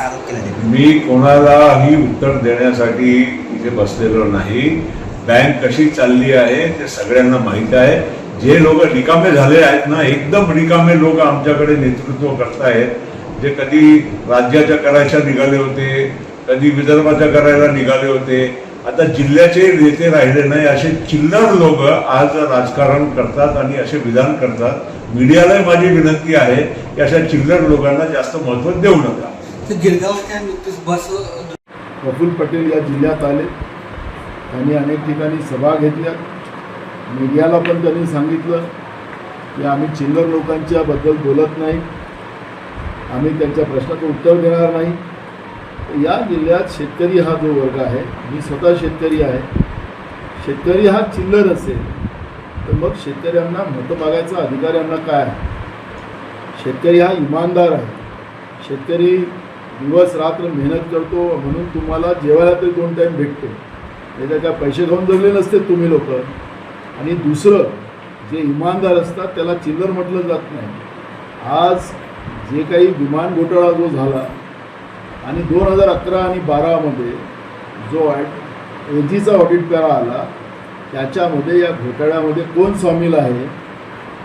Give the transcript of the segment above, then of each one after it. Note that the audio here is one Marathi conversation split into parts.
असा आरोप केला मी कोणालाही उत्तर देण्यासाठी इथे बसलेलो नाही. बँक कशी चालली आहे ते सगळ्यांना माहीत आहे. जे लोक रिकामे झाले आहेत ना एकदम रिकामे लोक आमच्याकडे नेतृत्व करतायत. जे कधी राज्याच्या करायच्या निघाले होते कधी विदर्भाच्या करायला निघाले होते. आता जिल्ह्याचे नेते राहिले नाही असे चिल्लर लोक आज राजकारण करतात आणि असे विधान करतात. मीडियालाही माझी विनंती आहे की अशा चिल्लर लोकांना जास्त महत्त्व देऊ नका. तर गिरगावच्या नुकतीच बस प्रफुल्ल पटेल या जिल्ह्यात आले. त्यांनी अनेक ठिकाणी सभा घेतल्या. मीडियाला पण त्यांनी सांगितलं की आम्ही चिल्लर लोकांच्याबद्दल बोलत नाही. आम्ही त्यांच्या प्रश्नाचं उत्तर देणार नाही. या जिल्ह्यात शेतकरी हा जो वर्ग आहे मी स्वतः शेतकरी आहे. शेतकरी हा चिल्लर असेल तर मग शेतकऱ्यांना मतं मागायचा अधिकाऱ्यांना काय आहे? शेतकरी हा इमानदार आहे. शेतकरी दिवस रात्र मेहनत करतो म्हणून तुम्हाला जेवायला तरी दोन टाईम भेटतो. त्याच्या तर काय पैसे घेऊन जगले नसते तुम्ही लोक. आणि दुसरं जे इमानदार असतात त्याला चिल्लर म्हटलं जात नाही. आज जे काही विमान घोटाळा जो झाला आणि दोन हजार अकरा आणि बारामध्ये जो एजीचा ऑडिट करा आला त्याच्यामध्ये या घोटाळ्यामध्ये कोण सामील आहे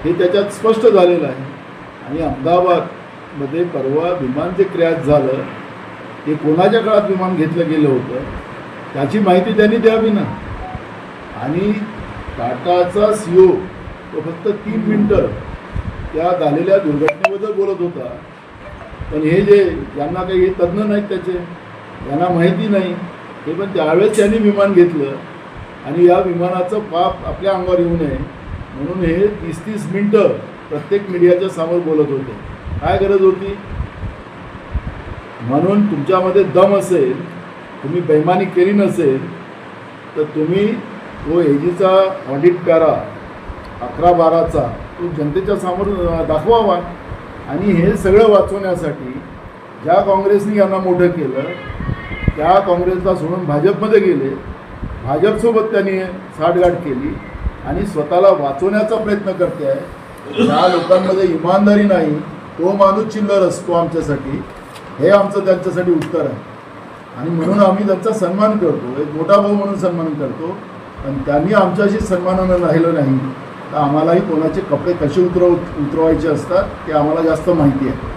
हे त्याच्यात स्पष्ट झालेलं आहे. आणि अहमदाबाद अहमदाबादमध्ये परवा विमान जे क्रॅश झालं ते कोणाच्या काळात विमान घेतलं गेलं होतं त्याची माहिती त्यांनी द्यावी ना. आणि टाटाचा सी ओ तो फक्त तीन मिनटं त्या झालेल्या दुर्घटनेबद्दल बोलत होता. पण हे जे यांना काही हे तज्ज्ञ नाहीत त्याचे यांना माहिती नाही हे पण त्यावेळेस त्यांनी विमान घेतलं. आणि या विमानाचं पाप आपल्या अंगावर येऊ नये म्हणून हे तीस तीस मिनटं प्रत्येक मीडियाच्या समोर बोलत होते. काय गरज होती? म्हणून तुमच्यामध्ये दम असेल तुम्ही बैमानी केली नसेल तर तुम्ही तो एजीचा ऑडिट करा अकरा बाराचा तो जनतेच्या समोर दाखवावा. आणि हे सगळं वाचवण्यासाठी ज्या काँग्रेसने यांना मोठं केलं त्या काँग्रेसला सोडून भाजपमध्ये गेले. भाजपसोबत त्यांनी साठगाठ केली आणि स्वतःला वाचवण्याचा प्रयत्न करते आहे ज्या लोकांमध्ये इमानदारी नाही तो माणूस चिल्लर असतो आमच्यासाठी. हे आमचं त्यांच्यासाठी उत्तर आहे. आणि म्हणून आम्ही त्यांचा सन्मान करतो. एक मोठा भाऊ म्हणून सन्मान करतो. पण त्यांनी आमच्याशी सन्मानानं राहिलं नाही. तर आम्हालाही कोणाचे कपडे कसे उतरव उतरवायचे असतात ते आम्हाला जास्त माहिती आहे.